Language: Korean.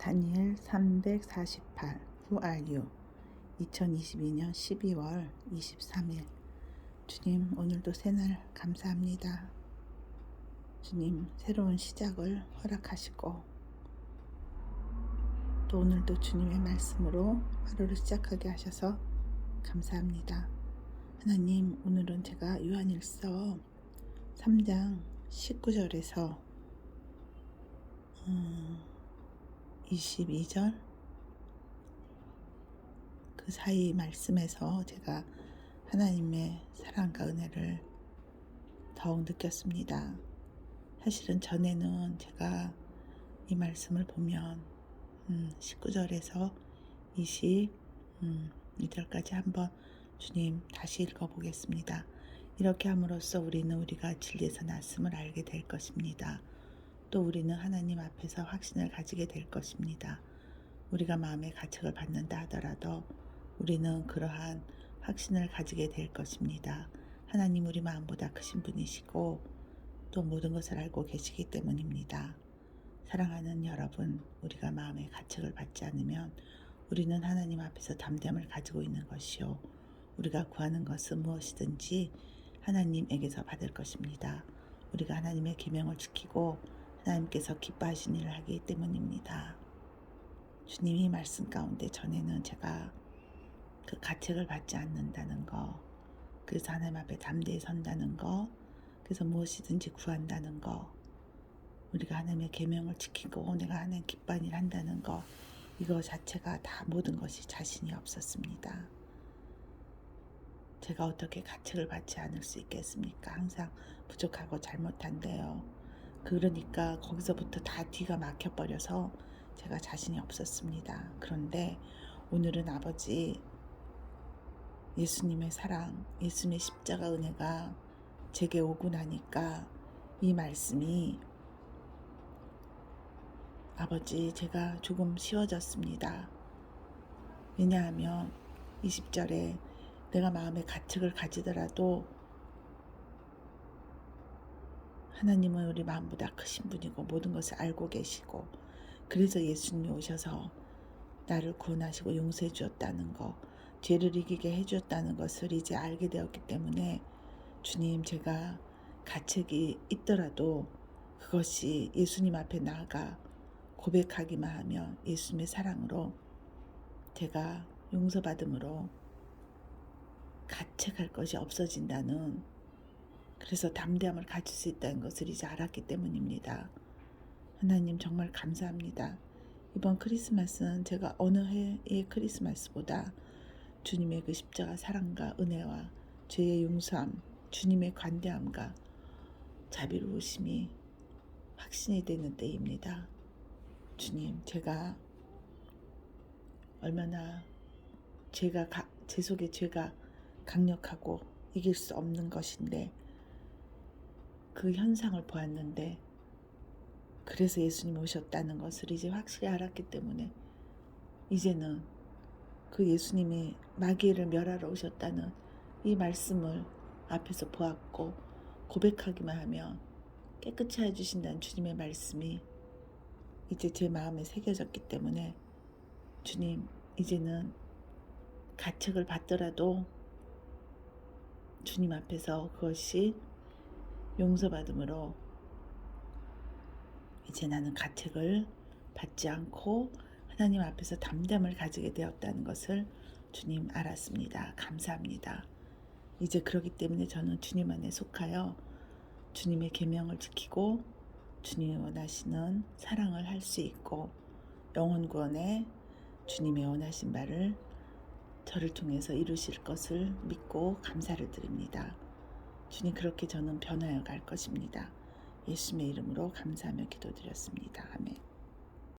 다니엘 348 Who are you? 2022년 12월 23일 주님 오늘도 새날 감사합니다. 주님 새로운 시작을 허락하시고 또 오늘도 주님의 말씀으로 하루를 시작하게 하셔서 감사합니다. 하나님 오늘은 제가 요한일서 3장 19절에서 음, 22절 그 사이 말씀에서 제가 하나님의 사랑과 은혜를 더욱 느꼈습니다. 사실은 전에는 제가 이 말씀을 보면 음, 19절에서 22절까지 한번 주님 다시 읽어보겠습니다. 이렇게 함으로써 우리는 우리가 진리에서 났음을 알게 될 것입니다. 또 우리는 하나님 앞에서 확신을 가지게 될 것입니다. 우리가 마음의 가책을 받는다 하더라도 우리는 그러한 확신을 가지게 될 것입니다. 하나님 우리 마음보다 크신 분이시고 또 모든 것을 알고 계시기 때문입니다. 사랑하는 여러분, 우리가 마음의 가책을 받지 않으면 우리는 하나님 앞에서 담대함을 가지고 있는 것이요. 우리가 구하는 것은 무엇이든지 하나님에게서 받을 것입니다. 우리가 하나님의 계명을 지키고 하나님께서 기뻐하신 일을 하기 때문입니다. 주님이 말씀 가운데 전에는 제가 그 가책을 받지 않는다는 거, 그래서 하나님 앞에 담대히 선다는 거, 그래서 무엇이든지 구한다는 거, 우리가 하나님의 계명을 지키고 내가 하나님 기뻐한 일 한다는 거, 이거 자체가 다 모든 것이 자신이 없었습니다. 제가 어떻게 가책을 받지 않을 수 있겠습니까? 항상 부족하고 잘못한데요. 그러니까 거기서부터 다 뒤가 막혀버려서 제가 자신이 없었습니다. 그런데 오늘은 아버지 예수님의 사랑, 예수님의 십자가 은혜가 제게 오고 나니까 이 말씀이 아버지 제가 조금 쉬워졌습니다. 왜냐하면 20절에 내가 마음의 가책을 가지더라도 하나님은 우리 마음보다 크신 분이고 모든 것을 알고 계시고 그래서 예수님이 오셔서 나를 구원하시고 용서해 주었다는 것, 죄를 이기게 해 주었다는 것을 이제 알게 되었기 때문에 주님 제가 가책이 있더라도 그것이 예수님 앞에 나아가 고백하기만 하면 예수님의 사랑으로 제가 용서받음으로 가책할 것이 없어진다는 그래서 담대함을 가질 수 있다는 것을 이제 알았기 때문입니다. 하나님 정말 감사합니다. 이번 크리스마스는 제가 어느 해의 크리스마스보다 주님의 그 십자가 사랑과 은혜와 죄의 용서함, 주님의 관대함과 자비로우심이 확신이 되는 때입니다. 주님, 제가 얼마나 죄가 제 속에 죄가 강력하고 이길 수 없는 것인데 그 현상을 보았는데 그래서 예수님 오셨다는 것을 이제 확실히 알았기 때문에 이제는 그 예수님이 마귀를 멸하러 오셨다는 이 말씀을 앞에서 보았고 고백하기만 하면 깨끗이 해주신다는 주님의 말씀이 이제 제 마음에 새겨졌기 때문에 주님 이제는 가책을 받더라도 주님 앞에서 그것이 용서받음으로 이제 나는 가책을 받지 않고 하나님 앞에서 담담을 가지게 되었다는 것을 주님 알았습니다. 감사합니다. 이제 그러기 때문에 저는 주님 안에 속하여 주님의 계명을 지키고 주님이 원하시는 사랑을 할 수 있고 영혼 구원에 주님의 원하신 바를 저를 통해서 이루실 것을 믿고 감사를 드립니다. 주님 그렇게 저는 변하여 갈 것입니다. 예수님의 이름으로 감사하며 기도드렸습니다. 아멘.